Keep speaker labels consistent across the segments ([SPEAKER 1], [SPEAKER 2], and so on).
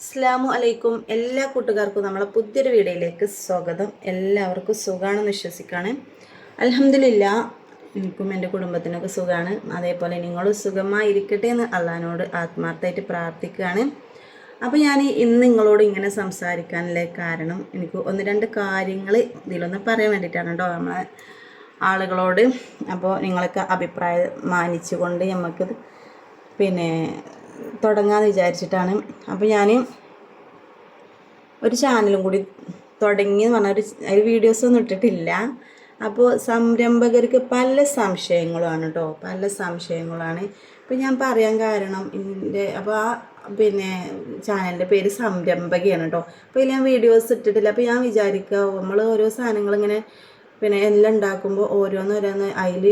[SPEAKER 1] അസ്ലാമു അലൈക്കും. എല്ലാ കൂട്ടുകാർക്കും നമ്മളെ പുതിയൊരു വീഡിയോയിലേക്ക് സ്വാഗതം. എല്ലാവർക്കും സുഖമാണെന്ന് വിശ്വസിക്കുകയാണ്. അലഹമില്ല എനിക്കും എന്റെ കുടുംബത്തിനൊക്കെ സുഖമാണ് അതേപോലെ നിങ്ങളും സുഖമായിരിക്കട്ടെ എന്ന് അള്ളഹാനോട് ആത്മാർത്ഥമായിട്ട് പ്രാർത്ഥിക്കുകയാണ്. അപ്പോൾ ഞാൻ ഇന്ന് നിങ്ങളോട് ഇങ്ങനെ സംസാരിക്കാനുള്ള കാരണം എനിക്ക് ഒന്ന് രണ്ട് കാര്യങ്ങൾ ഇതിലൊന്ന് പറയാൻ വേണ്ടിയിട്ടാണ് കേട്ടോ നമ്മളെ ആളുകളോട്. അപ്പോൾ നിങ്ങളൊക്കെ അഭിപ്രായം മാനിച്ചുകൊണ്ട് നമുക്ക് പിന്നെ തുടങ്ങാമെന്ന് വിചാരിച്ചിട്ടാണ്. അപ്പോൾ ഞാൻ ഒരു ചാനലും കൂടി തുടങ്ങി എന്ന് പറഞ്ഞാൽ ഒരു അതിൽ വീഡിയോസ് ഒന്നും ഇട്ടിട്ടില്ല. അപ്പോൾ സംരംഭകർക്ക് പല സംശയങ്ങളുമാണ് കേട്ടോ പല സംശയങ്ങളാണ്. ഇപ്പം ഞാൻ പറയാൻ കാരണം എന്റെ അപ്പോൾ ആ പിന്നെ ചാനലിന്റെ പേര് സംരംഭകയാണ് കേട്ടോ അപ്പോൾ ഞാൻ വീഡിയോസ് ഇട്ടിട്ടില്ല. അപ്പോൾ ഞാൻ വിചാരിക്കുക നമ്മൾ ഓരോ സാധനങ്ങൾ ഇങ്ങനെ പിന്നെ എല്ലാം ഉണ്ടാക്കുമ്പോൾ ഓരോന്നോരോന്ന് അതിൽ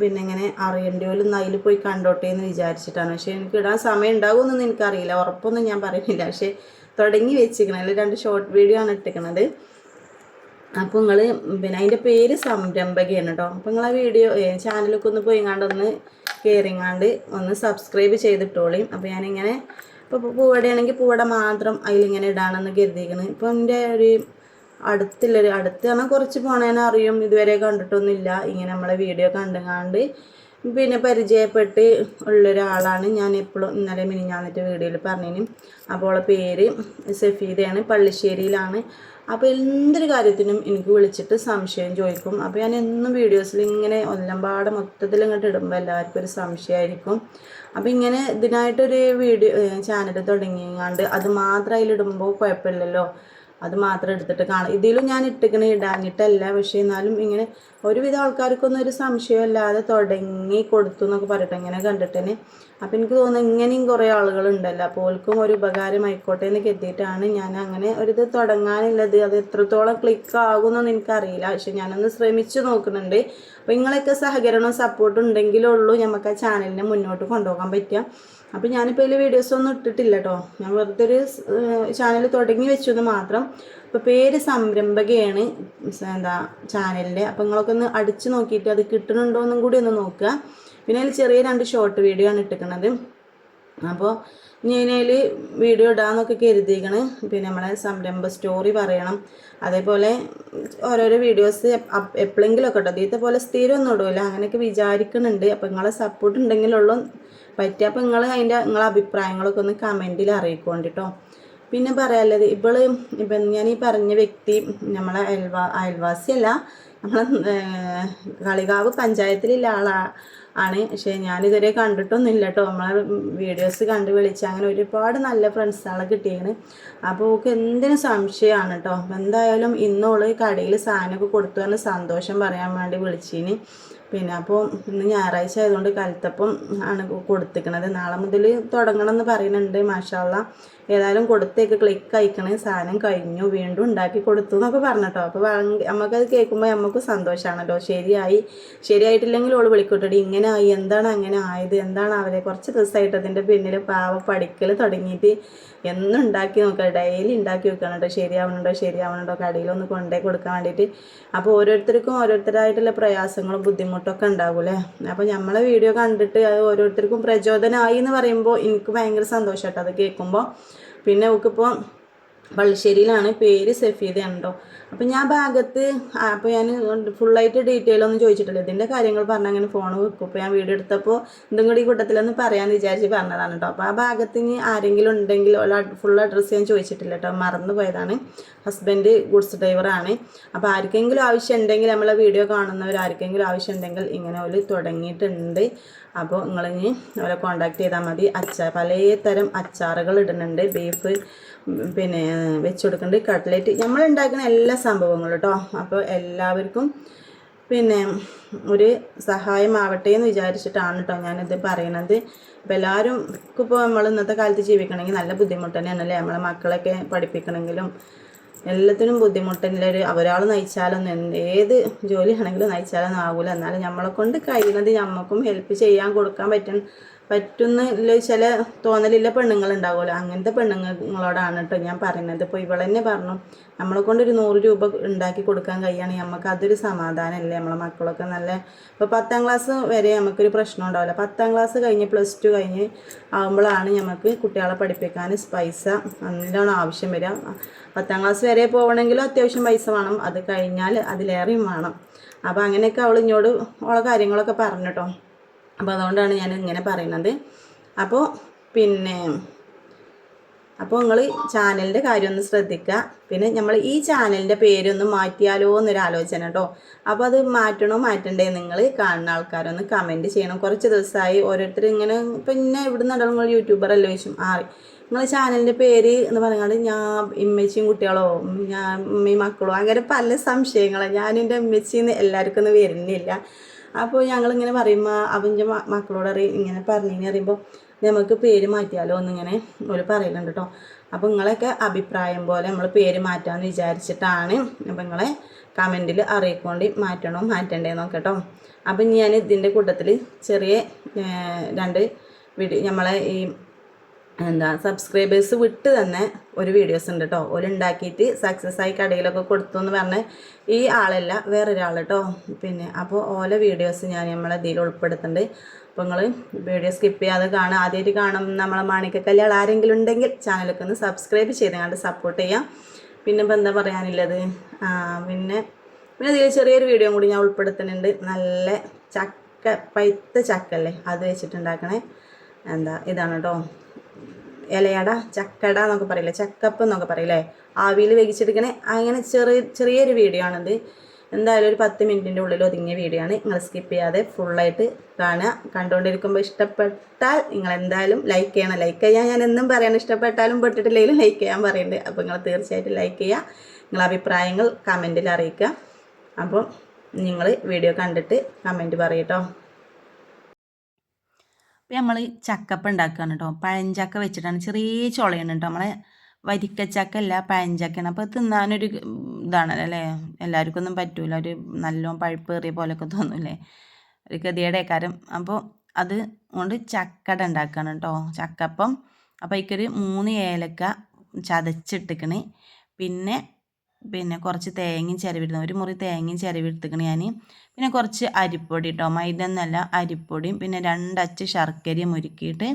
[SPEAKER 1] പിന്നെ ഇങ്ങനെ അറിയേണ്ടി വല്ലതും അതിൽ പോയി കണ്ടോട്ടെ എന്ന് വിചാരിച്ചിട്ടാണ്. പക്ഷേ എനിക്ക് ഇടാൻ സമയം ഉണ്ടാകുമെന്നൊന്നും എനിക്കറിയില്ല. ഉറപ്പൊന്നും ഞാൻ പറയുന്നില്ല. പക്ഷേ തുടങ്ങി വെച്ചിരിക്കണം. അതിൽ രണ്ട് ഷോർട്ട് വീഡിയോ ആണ് ഇട്ടിരിക്കുന്നത് അപ്പോൾ നിങ്ങൾ പിന്നെ അതിന്റെ പേര് സംരംഭകയാണ് കേട്ടോ അപ്പോൾ നിങ്ങൾ ആ വീഡിയോ ചാനലൊക്കെ ഒന്ന് പോയി ഒന്ന് കയറിങ്ങാണ്ട് ഒന്ന് സബ്സ്ക്രൈബ് ചെയ്തിട്ടോളി. അപ്പോൾ ഞാനിങ്ങനെ ഇപ്പോൾ പൂവടയാണെങ്കിൽ പൂവട മാത്രം അതിലിങ്ങനെ ഇടാണെന്ന് കരുതിയിരിക്കുന്നത് ഇപ്പോൾ എന്റെ ഒരു അടുത്തുള്ളൊരു അടുത്ത് പറഞ്ഞാൽ കുറച്ച് പോണേനെ അറിയും. ഇതുവരെ കണ്ടിട്ടൊന്നുമില്ല. ഇങ്ങനെ നമ്മളെ വീഡിയോ കണ്ടുങ്ങാണ്ട് പിന്നെ പരിചയപ്പെട്ട് ഉള്ളൊരാളാണ്. ഞാൻ എപ്പോഴും ഇന്നലെ മിനിഞ്ഞാന്നിട്ട് വീഡിയോയിൽ പറഞ്ഞതിന് അപ്പോൾ പേര് സഫീദയാണ്. പള്ളിശ്ശേരിയിലാണ്. അപ്പോൾ എന്തൊരു കാര്യത്തിനും എനിക്ക് വിളിച്ചിട്ട് സംശയം ചോദിക്കും. അപ്പോൾ ഞാൻ എന്നും വീഡിയോസിൽ ഇങ്ങനെ ഒല്ലമ്പാടെ മൊത്തത്തിൽ ഇങ്ങോട്ട് ഇടുമ്പോൾ എല്ലാവർക്കും ഒരു സംശയമായിരിക്കും അപ്പോൾ ഇങ്ങനെ ഇതിനായിട്ടൊരു വീഡിയോ ചാനൽ തുടങ്ങിയാണ്ട് അത് മാത്രം അതിലിടുമ്പോൾ കുഴപ്പമില്ലല്ലോ. അത് മാത്രം എടുത്തിട്ട് കാണാം ഇതിലും ഞാൻ ഇട്ടിക്കണ ഇടാഞ്ഞിട്ടല്ല. പക്ഷേ എന്നാലും ഇങ്ങനെ ഒരുവിധ ആൾക്കാർക്കൊന്നും ഒരു സംശയമില്ലാതെ തുടങ്ങി കൊടുത്തു എന്നൊക്കെ പറയട്ടെ. ഇങ്ങനെ കണ്ടിട്ടേനെ അപ്പം എനിക്ക് തോന്നുന്നു ഇങ്ങനെയും കുറേ ആളുകളുണ്ടല്ലോ. അപ്പോൾ ഓൽക്കും ഒരു ഉപകാരമായിക്കോട്ടെ എന്ന് കരുതിയിട്ടാണ് ഞാൻ അങ്ങനെ ഒരിത് തുടങ്ങാനുള്ളത്. അത് എത്രത്തോളം ക്ലിക്ക് ആകുമെന്നൊന്നും എനിക്കറിയില്ല. പക്ഷെ ഞാനൊന്ന് ശ്രമിച്ചു നോക്കുന്നുണ്ട്. അപ്പോൾ നിങ്ങളൊക്കെ സഹകരണവും സപ്പോർട്ടും ഉണ്ടെങ്കിലുള്ളൂ നമുക്ക് ആ ചാനലിനെ മുന്നോട്ട് കൊണ്ടുപോകാൻ പറ്റുക. അപ്പോൾ ഞാനിപ്പോൾ വീഡിയോസ് ഒന്നും ഇട്ടിട്ടില്ല കേട്ടോ ഞാൻ വെറുതെ ഒരു ചാനൽ തുടങ്ങി വെച്ചു എന്ന് മാത്രം. ഇപ്പോൾ പേര് സംരംഭകയാണ് എന്താ ചാനലിന്റെ അപ്പോൾ നിങ്ങളൊക്കെ ഒന്ന് അടിച്ച് നോക്കിയിട്ട് അത് കിട്ടുന്നുണ്ടോ എന്നും കൂടി ഒന്ന് നോക്കുക. പിന്നെ അതിൽ ചെറിയ രണ്ട് ഷോർട്ട് വീഡിയോ ആണ് ഇട്ടിരിക്കുന്നത്. അപ്പോൾ ഇനി അതിൽ വീഡിയോ ഇടാമെന്നൊക്കെ കരുതിയിരിക്കണ് പിന്നെ നമ്മളെ സംരംഭ സ്റ്റോറി പറയണം. അതേപോലെ ഓരോരോ വീഡിയോസ് എപ്പോഴെങ്കിലുമൊക്കെ കേട്ടോ ഇതേ പോലെ സ്ഥിരം ഒന്നും ഇടില്ല അങ്ങനെയൊക്കെ വിചാരിക്കുന്നുണ്ട് അപ്പോൾ നിങ്ങളെ സപ്പോർട്ട് ഉണ്ടെങ്കിലുള്ളൂ പറ്റുക അപ്പോൾ നിങ്ങൾ അതിന്റെ നിങ്ങളെ അഭിപ്രായങ്ങളൊക്കെ ഒന്ന് കമന്റിൽ അറിയിക്കോണ്ടിട്ടോ. പിന്നെ പറയാനുള്ളത് ഇപ്പോൾ ഇപ്പം ഞാൻ ഈ പറഞ്ഞ വ്യക്തി നമ്മളെ അയൽവാ അയൽവാസിയല്ല. നമ്മളെ കളികാവ് പഞ്ചായത്തിലുള്ള ആളാ ആണ്. പക്ഷേ ഞാനിതുവരെ കണ്ടിട്ടൊന്നുമില്ല കേട്ടോ നമ്മളെ വീഡിയോസ് കണ്ട് വിളിച്ച് അങ്ങനെ ഒരുപാട് നല്ല ഫ്രണ്ട്സുകളെ കിട്ടിയാണ് അപ്പോൾ ഓക്ക് എന്തിനും സംശയമാണ് കേട്ടോ എന്തായാലും ഇന്നോൾ കടയിൽ സാധനമൊക്കെ കൊടുത്തു സന്തോഷം പറയാൻ വേണ്ടി വിളിച്ചിന്. പിന്നെ അപ്പോൾ ഇന്ന് ഞായറാഴ്ച ആയതുകൊണ്ട് കലത്തപ്പം ആണ് കൊടുത്തിക്കണത്. നാളെ മുതൽ തുടങ്ങണം എന്ന് പറയുന്നുണ്ട് മാഷാള്ള. ഏതായാലും കൊടുത്തേക്ക് ക്ലിക്ക് അയക്കണേ. സാധനം കഴിഞ്ഞു. വീണ്ടും ഉണ്ടാക്കി കൊടുത്തു എന്നൊക്കെ പറഞ്ഞിട്ടോ. അപ്പോൾ നമുക്കത് കേൾക്കുമ്പോൾ നമുക്ക് സന്തോഷമാണല്ലോ ശരിയായി. ശരിയായിട്ടില്ലെങ്കിൽ ഓൾ വിളിക്കൂട്ടടി. ഇങ്ങനെ ആയി. എന്താണ് അങ്ങനെ ആയത്? എന്താണ് അവരെ കുറച്ച് ദിവസമായിട്ട് അതിന്റെ പിന്നിൽ പാവ പഠിക്കൽ തുടങ്ങിയിട്ട് എന്നും ഉണ്ടാക്കി നോക്കുക ഡെയിലി ഉണ്ടാക്കി വെക്കണം കേട്ടോ ശരിയാവണുണ്ടോ? ശരിയാവണുണ്ടോ? കടയിലൊന്ന് കൊണ്ടേ കൊടുക്കാൻ വേണ്ടിയിട്ട്. അപ്പോൾ ഓരോരുത്തർക്കും ഓരോരുത്തരായിട്ടുള്ള പ്രയാസങ്ങളും ബുദ്ധിമുട്ടൊക്കെ ഉണ്ടാകൂലേ അപ്പോൾ നമ്മളെ വീഡിയോ കണ്ടിട്ട് അത് ഓരോരുത്തർക്കും പ്രചോദനമായി എന്ന് പറയുമ്പോൾ എനിക്ക് ഭയങ്കര സന്തോഷം കേട്ടോ അത് കേൾക്കുമ്പോൾ പിന്നെ നമുക്കിപ്പോൾ പള്ളിശ്ശേരിയിലാണ് പേര് സെഫീദ ഉണ്ടോ അപ്പം ഞാൻ ഭാഗത്ത് അപ്പോൾ ഞാൻ ഫുള്ളായിട്ട് ഡീറ്റെയിൽ ഒന്നും ചോദിച്ചിട്ടില്ല. ഇതിന്റെ കാര്യങ്ങൾ പറഞ്ഞാൽ അങ്ങനെ ഫോൺ വെക്കും. അപ്പോൾ ഞാൻ വീഡിയോ എടുത്തപ്പോൾ ഇതും കൂടി കൂട്ടത്തിലൊന്ന് പറയാമെന്ന് വിചാരിച്ച് പറഞ്ഞതാണ് കേട്ടോ. അപ്പോൾ ആ ഭാഗത്ത് ഇനി ആരെങ്കിലും ഉണ്ടെങ്കിൽ ഫുൾ അഡ്രസ്സ് ഞാൻ ചോദിച്ചിട്ടില്ല കേട്ടോ. മറന്നു പോയതാണ്. ഹസ്ബൻഡ് ഗുഡ്സ് ഡ്രൈവറാണ് അപ്പോൾ ആർക്കെങ്കിലും ആവശ്യം ഉണ്ടെങ്കിൽ നമ്മളെ വീഡിയോ കാണുന്നവർ ആർക്കെങ്കിലും ആവശ്യം ഉണ്ടെങ്കിൽ ഇങ്ങനെ ഒരു തുടങ്ങിയിട്ടുണ്ട്. അപ്പോൾ നിങ്ങളിനി അവരെ കോണ്ടാക്ട് ചെയ്താൽ മതി. അച്ചാർ പലതരം അച്ചാറുകൾ ഇടുന്നുണ്ട്. ബീഫ് പിന്നെ വെച്ച് കൊടുക്കേണ്ടത് കട്ട്ലേറ്റ്. നമ്മൾ ഉണ്ടാക്കുന്ന എല്ലാ സംഭവങ്ങളും കേട്ടോ അപ്പോൾ എല്ലാവർക്കും പിന്നെ ഒരു സഹായമാവട്ടെ എന്ന് വിചാരിച്ചിട്ടാണ് കേട്ടോ ഞാനിത് പറയണത്. അപ്പോൾ എല്ലാവരും ഇപ്പോൾ നമ്മൾ ഇന്നത്തെ കാലത്ത് ജീവിക്കണമെങ്കിൽ നല്ല ബുദ്ധിമുട്ട് തന്നെയാണല്ലേ? നമ്മളെ മക്കളൊക്കെ പഠിപ്പിക്കണമെങ്കിലും എല്ലാത്തിനും ബുദ്ധിമുട്ടുള്ളൊരു ഒരാൾ നയിച്ചാലൊന്നും എന്ത് ഏത് ജോലി ആണെങ്കിലും നയിച്ചാലൊന്നും ആകില്ല എന്നാലും നമ്മളെ കൊണ്ട് കഴിയുന്നത് നമുക്കും ഹെൽപ്പ് ചെയ്യാൻ കൊടുക്കാൻ പറ്റും. പറ്റുന്നില്ല ചില തോന്നലില്ല പെണ്ണുങ്ങളുണ്ടാവുമല്ലോ. അങ്ങനത്തെ പെണ്ണുങ്ങളോടാണ് കേട്ടോ ഞാൻ പറയുന്നത്. ഇപ്പോൾ ഇവളെന്നെ പറഞ്ഞു നമ്മളെ കൊണ്ടൊരു നൂറ് രൂപ ഉണ്ടാക്കി കൊടുക്കാൻ കഴിയുകയാണെങ്കിൽ നമുക്ക് അതൊരു സമാധാനമല്ലേ? നമ്മളെ മക്കളൊക്കെ നല്ല ഇപ്പോൾ പത്താം ക്ലാസ് വരെ നമുക്കൊരു പ്രശ്നം ഉണ്ടാവില്ല. പത്താം ക്ലാസ് കഴിഞ്ഞ് പ്ലസ് ടു കഴിഞ്ഞ് ആകുമ്പോഴാണ് നമുക്ക് കുട്ടികളെ പഠിപ്പിക്കാൻ പൈസ നല്ലോണം ആവശ്യം വരിക. പത്താം ക്ലാസ് വരെ പോകണമെങ്കിലും അത്യാവശ്യം പൈസ വേണം. അത് കഴിഞ്ഞാൽ അതിലേറെയും വേണം. അപ്പോൾ അങ്ങനെയൊക്കെ അവൾ ഇങ്ങോട്ട് ഉള്ള കാര്യങ്ങളൊക്കെ പറഞ്ഞു കേട്ടോ അപ്പോൾ അതുകൊണ്ടാണ് ഞാൻ ഇങ്ങനെ പറയുന്നത്. അപ്പോൾ പിന്നെ അപ്പോൾ നിങ്ങൾ ചാനലിന്റെ കാര്യം ഒന്ന് ശ്രദ്ധിക്കുക പിന്നെ നമ്മൾ ഈ ചാനലിന്റെ പേരൊന്ന് മാറ്റിയാലോ എന്നൊരു ആലോചന കേട്ടോ അപ്പോൾ അത് മാറ്റണോ മാറ്റണ്ടേ നിങ്ങൾ കാണുന്ന ആൾക്കാരൊന്ന് കമന്റ് ചെയ്യണം. കുറച്ച് ദിവസമായി ഓരോരുത്തർ ഇങ്ങനെ പിന്നെ ഇവിടെ ഉണ്ടാവും നിങ്ങൾ യൂട്യൂബർ അല്ലേ ചോദിച്ചു. ആറി നിങ്ങൾ ചാനലിന്റെ പേര് എന്ന് പറഞ്ഞാൽ ഞാൻ ഇമ്മച്ചിയും കുട്ടികളോ ഞാൻ ഉമ്മയും മക്കളോ അങ്ങനെ പല സംശയങ്ങളാണ് ഞാൻ എന്റെ ഇമ്മച്ചിന്ന് എല്ലാവർക്കും ഒന്നും വരുന്നില്ല. അപ്പോൾ ഞങ്ങളിങ്ങനെ പറയുമ്പോൾ അവന്റെ മക്കളോട് അറിയും ഇങ്ങനെ പറഞ്ഞു അറിയുമ്പോൾ നമുക്ക് പേര് മാറ്റിയാലോ എന്നിങ്ങനെ ഒരു പറയലുണ്ട് കേട്ടോ അപ്പോൾ നിങ്ങളൊക്കെ അഭിപ്രായം പോലെ നമ്മൾ പേര് മാറ്റാമെന്ന് വിചാരിച്ചിട്ടാണ് അപ്പോൾ നിങ്ങളെ കമന്റിൽ അറിയിക്കൊണ്ട് മാറ്റണോ മാറ്റണ്ടേ നോക്കട്ടോ അപ്പം ഞാൻ ഇതിന്റെ കൂട്ടത്തിൽ ചെറിയ രണ്ട് വീഡിയോ നമ്മളെ ഈ എന്താ സബ്സ്ക്രൈബേഴ്സ് വിട്ട് തന്നെ ഒരു വീഡിയോസ് ഉണ്ട് കേട്ടോ ഒരു ഉണ്ടാക്കിയിട്ട് സക്സസ് ആയി കടയിലൊക്കെ കൊടുത്തു എന്ന് പറഞ്ഞ ഈ ആളല്ല വേറൊരാൾ കേട്ടോ പിന്നെ അപ്പോൾ ഓല വീഡിയോസ് ഞാൻ നമ്മളെ ഇതിൽ ഉൾപ്പെടുത്തുന്നുണ്ട്. അപ്പോൾ നിങ്ങൾ വീഡിയോ സ്കിപ്പ് ചെയ്യാതെ കാണുക. ആദ്യമായിട്ട് കാണും നമ്മളെ മാണിക്കക്കല്യാൾ ആരെങ്കിലും ഉണ്ടെങ്കിൽ ചാനലൊക്കെ ഒന്ന് സബ്സ്ക്രൈബ് ചെയ്ത് കണ്ട് സപ്പോർട്ട് ചെയ്യാം. പിന്നെ ഇപ്പോൾ എന്താ പറയാനുള്ളത് പിന്നെ പിന്നെ ഇതിൽ ചെറിയൊരു വീഡിയോ കൂടി ഞാൻ ഉൾപ്പെടുത്തുന്നുണ്ട്. നല്ല ചക്ക പൈത്ത ചക്കല്ലേ അത് വെച്ചിട്ടുണ്ടാക്കണേ. എന്താ ഇതാണ് കേട്ടോ ഇലയട ചക്കട എന്നൊക്കെ പറയില്ലേ ചക്കപ്പ് എന്നൊക്കെ പറയില്ലേ ആവിയിൽ വേവിച്ചെടുക്കണേ. അങ്ങനെ ചെറിയ ചെറിയൊരു വീഡിയോ ആണിത്. എന്തായാലും ഒരു പത്ത് മിനിറ്റിന്റെ ഉള്ളിൽ ഒതുങ്ങിയ വീഡിയോ ആണ്. നിങ്ങൾ സ്കിപ്പ് ചെയ്യാതെ ഫുള്ളായിട്ട് കാണുക. കണ്ടുകൊണ്ടിരിക്കുമ്പോൾ ഇഷ്ടപ്പെട്ടാൽ നിങ്ങൾ എന്തായാലും ലൈക്ക് ചെയ്യണം. ലൈക്ക് ചെയ്യാൻ ഞാൻ എന്നും പറയണം ഇഷ്ടപ്പെട്ടാലും പെട്ടിട്ടില്ലെങ്കിലും ലൈക്ക് ചെയ്യാൻ പറയുന്നുണ്ട് അപ്പോൾ നിങ്ങൾ തീർച്ചയായിട്ടും ലൈക്ക് ചെയ്യുക. നിങ്ങളെ അഭിപ്രായങ്ങൾ കമന്റിൽ അറിയിക്കുക. അപ്പം നിങ്ങൾ വീഡിയോ കണ്ടിട്ട് കമന്റ് പറയട്ടോ ഇപ്പം നമ്മൾ ചക്കപ്പ ഉണ്ടാക്കുകയാണ് കേട്ടോ പഴഞ്ചക്ക വെച്ചിട്ടാണ്. ചെറിയ ചുളയാണ് കേട്ടോ നമ്മളെ വരിക്കച്ചക്ക അല്ല പഴഞ്ചക്കയാണ്. അപ്പോൾ തിന്നാനൊരു ഇതാണല്ലോ അല്ലേ? എല്ലാവർക്കും ഒന്നും പറ്റൂല. ഒരു നല്ലോണം പഴുപ്പേറിയ പോലെയൊക്കെ തോന്നൂലേ ഒരു ഗതിയുടെ കാരം. അപ്പോൾ അത് കൊണ്ട് ചക്കട ഉണ്ടാക്കുകയാണ് കേട്ടോ ചക്കപ്പം. അപ്പോൾ അതിക്കൊരു മൂന്ന് ഏലക്ക ചതച്ചിട്ടിക്കണ്. പിന്നെ പിന്നെ കുറച്ച് തേങ്ങയും ചിരവിടുന്നു ഒരു മുറി തേങ്ങയും ചിരവിടുത്തേക്കണ് ഞാൻ പിന്നെ കുറച്ച് അരിപ്പൊടി കേട്ടോ മൈദ എന്നല്ല അരിപ്പൊടിയും പിന്നെ രണ്ടച്ച് ശർക്കരയും ഒരുക്കിയിട്ട്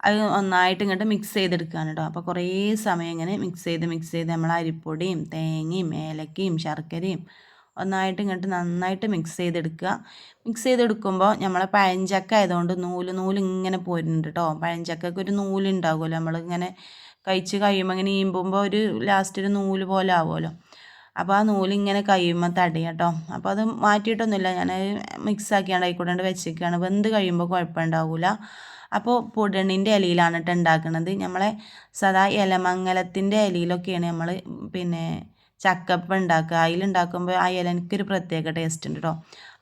[SPEAKER 1] അത് ഒന്നായിട്ട് ഇങ്ങോട്ട് മിക്സ് ചെയ്തെടുക്കുകയാണ് കേട്ടോ. അപ്പോൾ കുറേ സമയം ഇങ്ങനെ മിക്സ് ചെയ്ത് മിക്സ് ചെയ്ത് നമ്മൾ അരിപ്പൊടിയും തേങ്ങയും ഏലക്കയും ശർക്കരയും ഒന്നായിട്ട് ഇങ്ങോട്ട് നന്നായിട്ട് മിക്സ് ചെയ്തെടുക്കുക. മിക്സ് ചെയ്തെടുക്കുമ്പോൾ നമ്മൾ പഴഞ്ചക്ക ആയതുകൊണ്ട് നൂൽ നൂൽ ഇങ്ങനെ പോരുന്നുണ്ട് കേട്ടോ. പഴഞ്ചക്കക്ക് ഒരു നൂലുണ്ടാകുമല്ലോ നമ്മളിങ്ങനെ കഴിച്ച് കഴിയുമ്പോൾ ഇങ്ങനെ ഈമ്പുമ്പോൾ ഒരു ലാസ്റ്റ് ഒരു നൂൽ പോലെ ആവുമല്ലോ. അപ്പോൾ ആ നൂൽ ഇങ്ങനെ കഴിയുമ്പോൾ തടയും കേട്ടോ. അപ്പോൾ അത് മാറ്റിയിട്ടൊന്നുമില്ല. ഞാൻ മിക്സ് ആക്കിയാണ് ആയിക്കോട്ടെ വെച്ചിരിക്കുകയാണ്. വെന്ത് കഴിയുമ്പോൾ കുഴപ്പമുണ്ടാവില്ല അപ്പോൾ പൊടണിന്റെ ഇലയിലാണ് കേട്ടോ ഉണ്ടാക്കുന്നത് നമ്മളെ സദാ ഇലമംഗലത്തിന്റെ ഇലയിലൊക്കെയാണ് നമ്മൾ പിന്നെ ചക്കപ്പ ഉണ്ടാക്കുക. അതിലുണ്ടാക്കുമ്പോൾ ആ ഇല എനിക്കൊരു പ്രത്യേക ടേസ്റ്റ് ഉണ്ട് കേട്ടോ.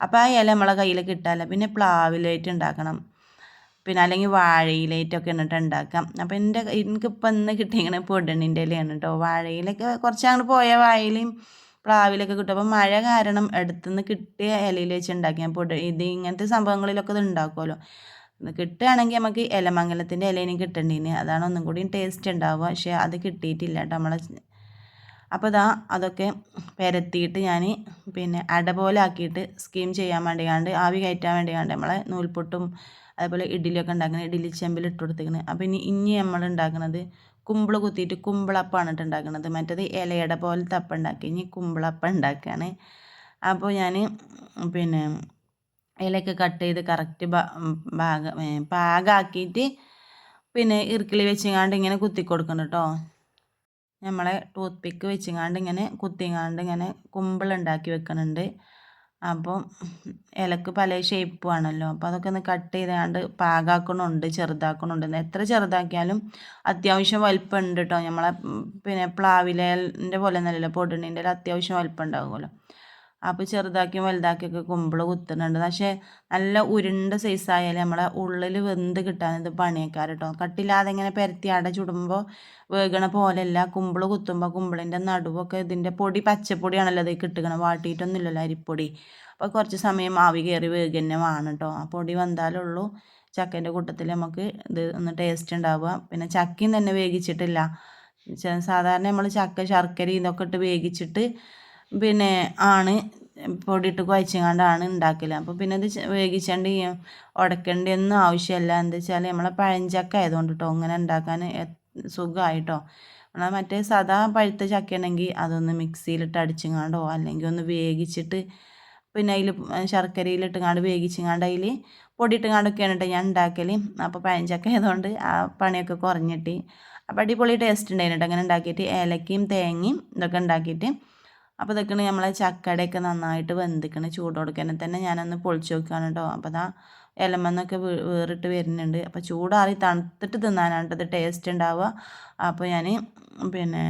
[SPEAKER 1] അപ്പോൾ ആ ഇല നമ്മളെ കയ്യിൽ കിട്ടാല്ല പിന്നെ പ്ലാവിലായിട്ട് ഉണ്ടാക്കണം. പിന്നെ അല്ലെങ്കിൽ വാഴയിലേറ്റൊക്കെ എന്നിട്ട് ഉണ്ടാക്കാം. അപ്പോൾ എന്റെ എനിക്കിപ്പോൾ ഇന്ന് കിട്ടിയിരിക്കണ പൊടണിന്റെ ഇലയാണ് കേട്ടോ വാഴയിലൊക്കെ കുറച്ച് അങ്ങോട്ട് പോയ വാഴയിലും പ്ലാവിലൊക്കെ കിട്ടും. അപ്പോൾ മഴ കാരണം അടുത്തുനിന്ന് കിട്ടിയ ഇലയിൽ വെച്ച് ഉണ്ടാക്കിയാൽ പൊട ഇത് ഇങ്ങനത്തെ സംഭവങ്ങളിലൊക്കെ ഇത് ഉണ്ടാക്കുമല്ലോ കിട്ടുകയാണെങ്കിൽ നമുക്ക് ഇലമംഗലത്തിന്റെ ഇലയിനും കിട്ടേണ്ടീന്. അതാണ് ഒന്നും കൂടി ടേസ്റ്റ് ഉണ്ടാവുക. പക്ഷേ അത് കിട്ടിയിട്ടില്ല കേട്ടോ നമ്മളെ അപ്പോൾ ഇതാ അതൊക്കെ പെരത്തിയിട്ട് ഞാൻ പിന്നെ അട പോലെ ആക്കിയിട്ട് സ്കീം ചെയ്യാൻ വേണ്ടിയാണ്ട് ആവി കയറ്റാൻ വേണ്ടിയാണ്ട് നമ്മളെ നൂൽപൊട്ടും അതേപോലെ ഇഡ്ഡലിയൊക്കെ ഉണ്ടാക്കുന്നത് ഇഡ്ഡലി ചെമ്പിൽ ഇട്ട് കൊടുത്തേക്കുന്നത് അപ്പോൾ ഇനി ഇനി നമ്മൾ ഉണ്ടാക്കുന്നത് കുമ്പിൾ കുത്തിയിട്ട് കുമ്പിളപ്പാണ് ഇട്ട് ഉണ്ടാക്കുന്നത് മറ്റേത് ഇലയുടെ പോലത്തെ അപ്പം ഉണ്ടാക്കി. ഇനി കുമ്പിളപ്പം ഉണ്ടാക്കുകയാണ് അപ്പോൾ ഞാൻ പിന്നെ ഇലയൊക്കെ കട്ട് ചെയ്ത് കറക്റ്റ് ഭാഗ പാകാക്കിയിട്ട് പിന്നെ ഇറുക്കിളി വെച്ചിങ്ങാണ്ട് ഇങ്ങനെ കുത്തി കൊടുക്കണം കേട്ടോ നമ്മളെ ടൂത്ത് പിക്ക് വെച്ചിങ്ങാണ്ട് ഇങ്ങനെ കുത്തിങ്ങാണ്ട് ഇങ്ങനെ കുമ്പിളുണ്ടാക്കി വെക്കുന്നുണ്ട് അപ്പം ഇലക്ക് പല ഷേപ്പും ആണല്ലോ. അപ്പോൾ അതൊക്കെ ഒന്ന് കട്ട് ചെയ്താണ്ട് പാകാക്കണുണ്ട് ചെറുതാക്കണുണ്ട്. എത്ര ചെറുതാക്കിയാലും അത്യാവശ്യം വലിപ്പം ഉണ്ട് കേട്ടോ നമ്മളെ പിന്നെ പ്ലാവിലേന്റെ പോലെ ഒന്നല്ലല്ലോ പൊടിണീന്റെ അത്യാവശ്യം വലിപ്പം ഉണ്ടാകുമല്ലോ അപ്പോൾ ചെറുതാക്കിയും വലുതാക്കിയൊക്കെ കുമ്പിൾ കുത്തുന്നുണ്ട്. പക്ഷേ നല്ല ഉരുണ്ട സൈസായാലും നമ്മളെ ഉള്ളിൽ വെന്ത് കിട്ടാൻ ഇത് പണിയേക്കാർ കേട്ടോ കട്ടില്ലാതെ ഇങ്ങനെ പരത്തി അട ചുടുമ്പോൾ വേഗണ പോലെയല്ല. കുമ്പിൾ കുത്തുമ്പോൾ കുമ്പിളിന്റെ നടുവൊക്കെ ഇതിന്റെ പൊടി പച്ചപ്പൊടിയാണല്ലോ ഇത് കിട്ടുകണം വാട്ടിയിട്ടൊന്നുമില്ലല്ലോ അരിപ്പൊടി. അപ്പോൾ കുറച്ച് സമയം ആവി കയറി വേഗന്നെ വേണം കേട്ടോ ആ പൊടി വന്നാലുള്ളൂ ചക്കേന്റെ കൂട്ടത്തിൽ നമുക്ക് ഇത് ഒന്ന് ടേസ്റ്റ് ഉണ്ടാവുക പിന്നെ ചക്കയും തന്നെ വേവിച്ചിട്ടില്ല. സാധാരണ നമ്മൾ ചക്ക ശർക്കര ഇതൊക്കെ ഇട്ട് വേവിച്ചിട്ട് പിന്നെ ആണ് പൊടിയിട്ട് കുഴച്ചങ്ങാണ്ടാണ് ഉണ്ടാക്കൽ അപ്പോൾ പിന്നെ ഇത് വേഗിച്ചാണ്ട് ഉടക്കേണ്ടിയൊന്നും ആവശ്യമില്ല എന്താ വെച്ചാൽ നമ്മളെ പഴഞ്ചക്ക ആയതുകൊണ്ട് കേട്ടോ ഇങ്ങനെ ഉണ്ടാക്കാൻ സുഖമായിട്ടോ എന്നാൽ മറ്റേ സാധാ പഴുത്ത ചക്ക ഉണ്ടെങ്കിൽ അതൊന്ന് മിക്സിയിലിട്ട് അടിച്ചങ്ങാണ്ടോ അല്ലെങ്കിൽ ഒന്ന് വേഗിച്ചിട്ട് പിന്നെ അതിൽ ശർക്കരയിലിട്ടുങ്ങാണ്ട് വേഗിച്ചങ്ങാണ്ട് അതിൽ പൊടിയിട്ടുങ്ങാണ്ടൊക്കെയാണ് കേട്ടോ ഞാൻ ഉണ്ടാക്കൽ അപ്പോൾ പഴഞ്ചക്ക ആയതുകൊണ്ട് ആ പണിയൊക്കെ കുറഞ്ഞിട്ട് അപ്പോൾ അടിപൊളി ടേസ്റ്റ് ഉണ്ടായിരുന്നു കേട്ടോ അങ്ങനെ ഉണ്ടാക്കിയിട്ട് ഏലക്കയും തേങ്ങയും ഇതൊക്കെ ഉണ്ടാക്കിയിട്ട് അപ്പോൾ ഇതൊക്കെയാണ് നമ്മളെ ചക്കടയൊക്കെ നന്നായിട്ട് വെന്തിക്കണ. ചൂടോടുക്കനെ തന്നെ ഞാനൊന്ന് പൊളിച്ച് നോക്കുകയാണ് കേട്ടോ അപ്പോൾ അതാ ഇലമെന്നൊക്കെ വേറിട്ട് വരുന്നുണ്ട്. അപ്പോൾ ചൂടാറി തണുത്തിട്ട് തിന്നാനാണ് ഇത് ടേസ്റ്റ് ഉണ്ടാവുക അപ്പോൾ ഞാൻ പിന്നെ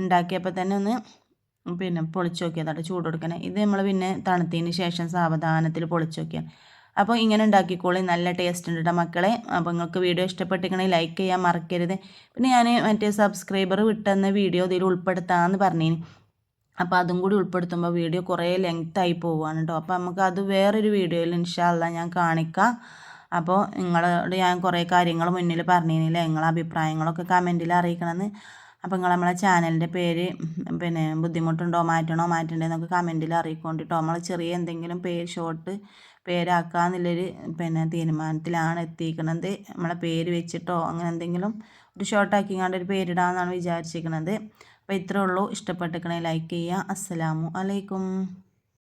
[SPEAKER 1] ഉണ്ടാക്കിയപ്പോൾ തന്നെ ഒന്ന് പിന്നെ പൊളിച്ച് നോക്കിയതാട്ടോ ചൂട് ഇത് നമ്മൾ പിന്നെ തണുത്തതിന് ശേഷം സാവധാനത്തിൽ പൊളിച്ച് നോക്കിയാണ് അപ്പോൾ ഇങ്ങനെ ഉണ്ടാക്കിക്കോളി. നല്ല ടേസ്റ്റ് ഉണ്ട് കേട്ടോ മക്കളെ. അപ്പോൾ നിങ്ങൾക്ക് വീഡിയോ ഇഷ്ടപ്പെട്ടിരിക്കണമെങ്കിൽ ലൈക്ക് ചെയ്യാൻ മറക്കരുത്. പിന്നെ ഞാൻ മറ്റേ സബ്സ്ക്രൈബർ വിട്ടെന്ന വീഡിയോ ഇതിൽ ഉൾപ്പെടുത്താമെന്ന് പറഞ്ഞിനി. അപ്പോൾ അതും കൂടി ഉൾപ്പെടുത്തുമ്പോൾ വീഡിയോ കുറേ ലെങ്ത് ആയി പോവുകയാണ് കേട്ടോ അപ്പോൾ നമുക്ക് അത് വേറൊരു വീഡിയോയിൽ ഇൻഷാല്ല ഞാൻ കാണിക്കാം. അപ്പോൾ നിങ്ങളോട് ഞാൻ കുറേ കാര്യങ്ങൾ മുന്നിൽ പറഞ്ഞിരുന്നില്ല നിങ്ങളെ അഭിപ്രായങ്ങളൊക്കെ കമന്റിൽ അറിയിക്കണമെന്ന് അപ്പോൾ നിങ്ങൾ നമ്മളെ ചാനലിന്റെ പേര് പിന്നെ ബുദ്ധിമുട്ടുണ്ടോ മാറ്റണോ മാറ്റണ്ടേ എന്നൊക്കെ കമന്റിൽ അറിയിക്കൊണ്ടിട്ടോ നമ്മൾ ചെറിയ എന്തെങ്കിലും പേര് ഷോർട്ട് പേരാക്കാന്നുള്ളൊരു പിന്നെ തീരുമാനത്തിലാണ് എത്തിയിരിക്കുന്നത് നമ്മളെ പേര് വെച്ചിട്ടോ അങ്ങനെ എന്തെങ്കിലും ഒരു ഷോർട്ടാക്കിങ്ങാണ്ട് ഒരു പേരിടാമെന്നാണ് വിചാരിച്ചിരിക്കുന്നത് അപ്പോൾ ഇത്രേ ഉള്ളൂ. ഇഷ്ടപ്പെട്ടിരിക്കണേ ലൈക്ക് ചെയ്യുക. അസ്സലാമു അലൈക്കും.